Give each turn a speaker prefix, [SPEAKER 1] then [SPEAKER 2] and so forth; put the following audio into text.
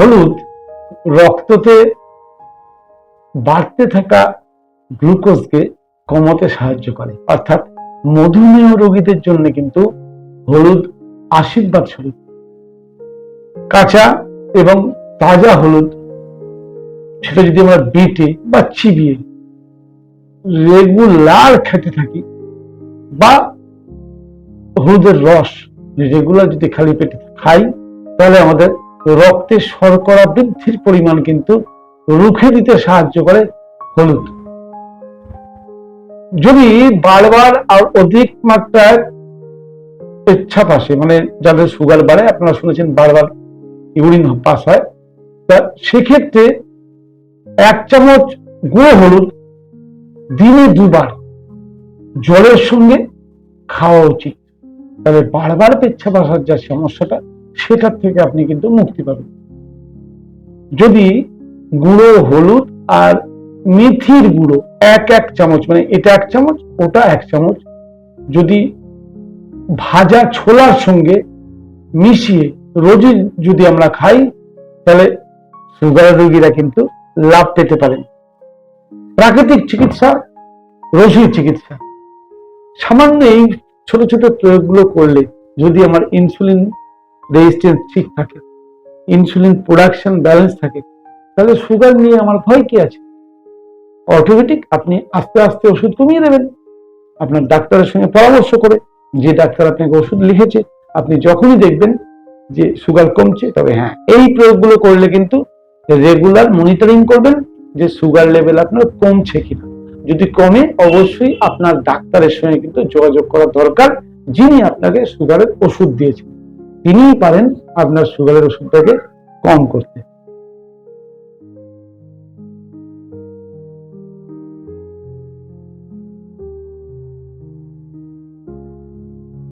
[SPEAKER 1] হলুদ রক্ততে বাড়তে থাকা গ্লুকোজকে কমাতে সাহায্য করে। অর্থাৎ মধুমেহ রোগীদের জন্য কিন্তু হলুদ আশীর্বাদ স্বরূপ। কাঁচা এবং তাজা হলুদ, সেটা যদি আমরা বেটে বা চিবিয়ে রেগুলার খেতে থাকি বা হলুদের রস রেগুলার যদি খালি পেটে খাই, তাহলে আমাদের রক্তে শর্করা বৃদ্ধির পরিমাণ কিন্তু রুখে দিতে সাহায্য করে হলুদ। যদি বারবার আর অধিক মাত্রায় পেচ্ছাপ আসে মানে যাদের সুগার বাড়ে, আপনারা শুনেছেন বারবার ইউরিন পাস হয়, তা সেক্ষেত্রে এক চামচ গুঁড়ো হলুদ দিনে দুবার জলের সঙ্গে খাওয়া উচিত। তবে বারবার পেচ্ছাপ আসার যা সমস্যাটা সেটার থেকে আপনি কিন্তু মুক্তি পাবেন। যদি গুঁড়ো, হলুদ আর মেথির গুঁড়ো এক এক চামচ মানে এটা এক চামচ, ওটা এক চামচ, যদি ভাজা ছোলার সঙ্গে মিশিয়ে রোজই যদি আমরা খাই, তাহলে সুগার রোগীরা কিন্তু লাভ পেতে পারেন। প্রাকৃতিক চিকিৎসা রসুই চিকিৎসা। সামান্য এই ছোট ছোট প্রয়োগগুলো করলে যদি আমার ইনসুলিন রেজিস্ট্যান্স ঠিক থাকে। ইনসুলিন প্রোডাকশন ব্যালেন্স থাকে। তাহলে সুগার নিয়ে আমার ভয় কি আছে? অটোমেটিক আপনি আস্তে আস্তে ওষুধ কমিয়ে দেবেন। আপনার ডাক্তারের সঙ্গে পরামর্শ করে যে ডাক্তার আপনাকে ওষুধ লিখেছে, আপনি যখনই দেখবেন যে সুগার কমছে, তবে হ্যাঁ এই প্রয়োগগুলো করলে কিন্তু রেগুলার মনিটরিং করবেন যে সুগার লেভেল আপনার কমছে কিনা। যদি কমে, অবশ্যই আপনার ডাক্তারের সঙ্গে কিন্তু যোগাযোগ করা দরকার যিনি আপনাকে সুগারের ওষুধ দিয়েছেন। তিনিই পারেন আপনার সুগারের ওষুধটাকে কম করতে।